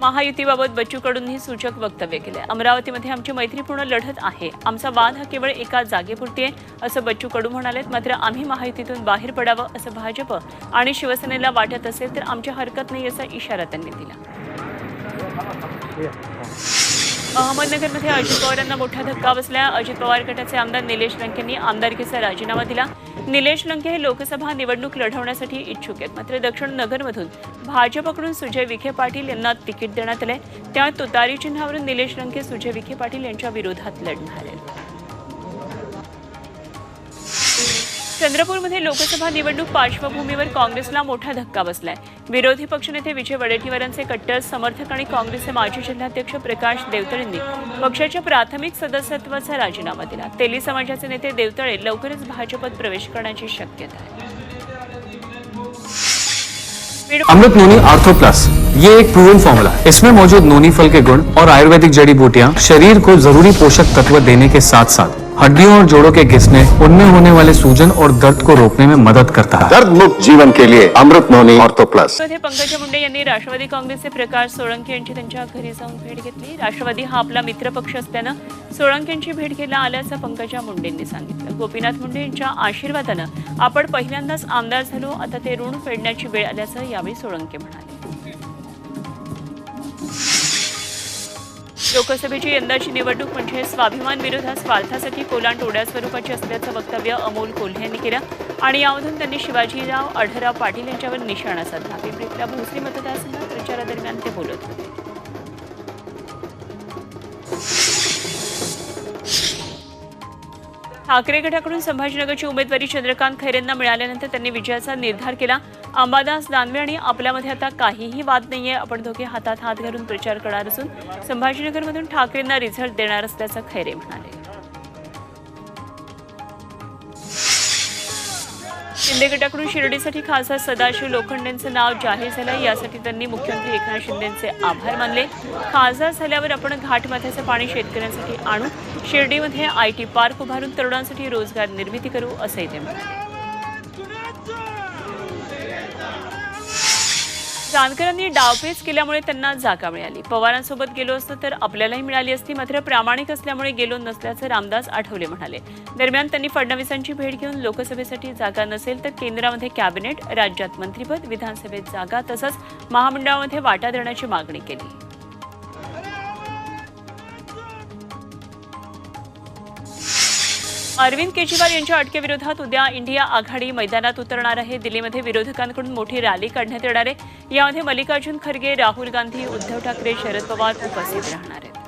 महायुतीबाबत बच्चूकडूनही सूचक वक्तव्य केले अमरावतीमध्ये आमची मैत्रीपूर्ण लढत आहे. आमचा वाद हा केवळ एका जागेपुरती आहे असं बच्चू कडू म्हणालेत. मात्र आम्ही महायुतीतून बाहेर पडावं असं भाजप आणि शिवसेनेला वाटत असेल तर आमची हरकत नाही असा इशारा त्यांनी दिला. अहमदनगरमध्ये अजित पवारांना मोठा धक्का बसला. अजित पवार गटाचे आमदार निलेश लंकेंनी आमदारकीचा राजीनामा दिला. निलेश लंके हे लोकसभा निवडणूक लढवण्यासाठी इच्छुक आहेत. मात्र दक्षिण नगरमधून भाजपकडून सुजय विखे पाटील यांना तिकीट देण्यात आले त्या तुतारी चिन्हावरून निलेश लंके सुजय विखे पाटील यांच्या विरोधात लढणार आहेत. चंद्रपूरमध्ये लोकसभा निवडणूक पार्श्वभूमीवर काँग्रेसला मोठा धक्का बसलाय. विरोधी पक्षनेते विजय वडेट्टीवारांचे कट्टर समर्थक आणि काँग्रेसचे माजी जिल्हाध्यक्ष प्रकाश देवतळेंनी पक्षाच्या प्राथमिक सदस्यत्वाचा राजीनामा दिला. तेली समाजाचे नेते देवतळे लवकरच भाजपत प्रवेश करण्याची शक्यता आहे. Amrit noni ortho plus. ये एक प्रूवन फॉर्मूला है। इसमें मौजूद नोनी फल के गुण और आयुर्वेदिक जड़ी बूटियाँ शरीर को जरूरी पोषक तत्व देने के साथ साथ हड्डियों और जोड़ों के घिसने उनमें होने वाले सूजन और दर्द को रोकने में मदद करता है। दर्द मुक्त जीवन के लिए Amrit noni ortho plus. Pankaja Munde यांनी राष्ट्रवादी काँग्रेसचे प्रकाश सोळंके यांची त्यांच्या घरी जाऊन भेट घेतली. राष्ट्रवादी हा आपला मित्र पक्ष असल्यानं सोळंके यांची भेट घ्यायला आल्याचं पंकजा मुंडेंनी सांगितलं. गोपीनाथ मुंडे यांच्या आशीर्वादानं आपण पहिल्यांदाच आमदार झालो. आता ते ऋण फेडण्याची वेळ आल्याचं यावेळी सोळंके म्हणाले. लोकसभेची यंदाची निवडणूक म्हणजे स्वाभिमान विरोधात स्वार्थासाठी कोलांट ओढ्या स्वरूपाची असल्याचं वक्तव्य अमोल कोल्हे यांनी केलं. आणि यामधून त्यांनी शिवाजीराव आढळराव पाटील यांच्यावर निशाणा साधला. पिंपरीतल्या भोसरी मतदारसंघात प्रचारादरम्यान ते बोलत होते. ठाकरे गटाकडून संभाजीनगरची उमेदवारी चंद्रकांत खैरेंना मिळाल्यानंतर त्यांनी विजयाचा निर्धार केला. अंबादास दानवे आणि आपल्यामध्ये आता काहीही वाद नाहीये. आपण दोघे हातात हात घालून प्रचार करणार असून संभाजीनगरमधून ठाकरेंना रिझल्ट देणार असल्याचं खैरे म्हणाले. शिंदे गटाकडून शिर्डीसाठी खासदार सदाशिव लोखंडेंचं नाव जाहीर झालं. यासाठी त्यांनी मुख्यमंत्री एकनाथ शिंदेचे आभार मानले. खासदार झाल्यावर आपण घाटमाथ्याचं पाणी शेतकऱ्यांसाठी आणू. शिर्डीमध्ये आय टी पार्क उभारून तरुणांसाठी रोजगार निर्मिती करू असंही ते म्हणाले. जानकरांनी डावपेच केल्यामुळे त्यांना जागा मिळाली. पवारांसोबत गेलो असतो तर आपल्यालाही मिळाली असती मात्र प्रामाणिक असल्यामुळे गेलो नसल्याचं रामदास आठवले म्हणाले. दरम्यान त्यांनी फडणवीसांची भेट घेऊन लोकसभेसाठी जागा नसेल तर केंद्रामध्ये कॅबिनेट राज्यात मंत्रिपद विधानसभेत जागा तसंच महामंडळामध्ये वाटा देण्याची मागणी केली. अरविंद केजरीवाल यांच्या अटकेविरोधात उद्या इंडिया आघाडी मैदानात उतरणार आहे. दिल्लीमध्ये विरोधकांकडून मोठी रॅली काढण्यात येणार आहे. यामध्ये मल्लिकार्जुन खरगे राहुल गांधी उद्धव ठाकरे शरद पवार उपस्थित राहणार आहेत.